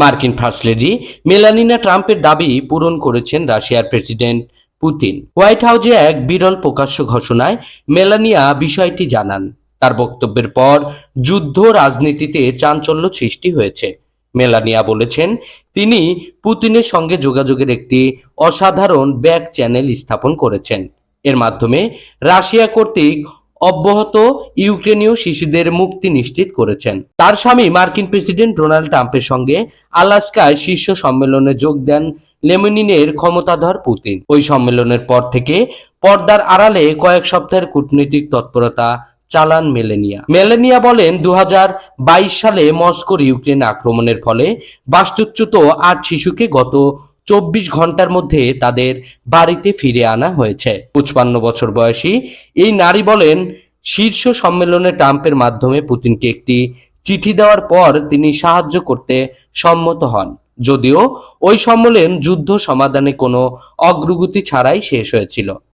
মার্কিন first lady মেলানিনা ট্রাম্পের দাবি পূরণ করেছেন রাশিয়ার প্রেসিডেন্ট পুতিন। হোয়াইট হাউজে এক বিরল প্রকাশ্য ঘোষণায় মেলানিয়া বিষয়টি জানান। তার বক্তব্যের পর যুদ্ধ রাজনীতিতে চাঞ্চল্য সৃষ্টি হয়েছে। মেলানিয়া বলেছেন, তিনি পুতিনের সঙ্গে যোগাযোগের একটি অসাধারণ ব্যাক চ্যানেল স্থাপন করেছেন। এর মাধ্যমে রাশিয়া কর্তৃক অব্যাহত ইউক্রেনীয় শিশুদের মুক্তি নিশ্চিত করেছেন। তার স্বামী মার্কিন প্রেসিডেন্ট ডোনাল্ড ট্রাম্পের সঙ্গে আলাস্কায় শীর্ষ সম্মেলনে যোগ দেন লেমনিনের ক্ষমতাধর পুতিন। ওই সম্মেলনের পর থেকে পর্দার আড়ালে কয়েক সপ্তাহের কূটনৈতিক তৎপরতা চালান মেলেনিয়া। মেলেনিয়া বলেন দু হাজার বাইশ সালে মস্কোর ইউক্রেন আক্রমণের ফলে বাস্তুচ্যুত আট শিশুকে গত চব্বিশ ঘণ্টার মধ্যে তাদের বাড়িতে ফিরে আনা হয়েছে। পঁচপান্ন বছর বয়সী এই নারী বলেন, শীর্ষ সম্মেলনে ট্রাম্পের মাধ্যমে পুতিনকে একটি চিঠি দেওয়ার পর তিনি সাহায্য করতে সম্মত হন। যদিও ওই সম্মেলন যুদ্ধ সমাধানে কোনো অগ্রগতি ছাড়াই শেষ হয়েছিল।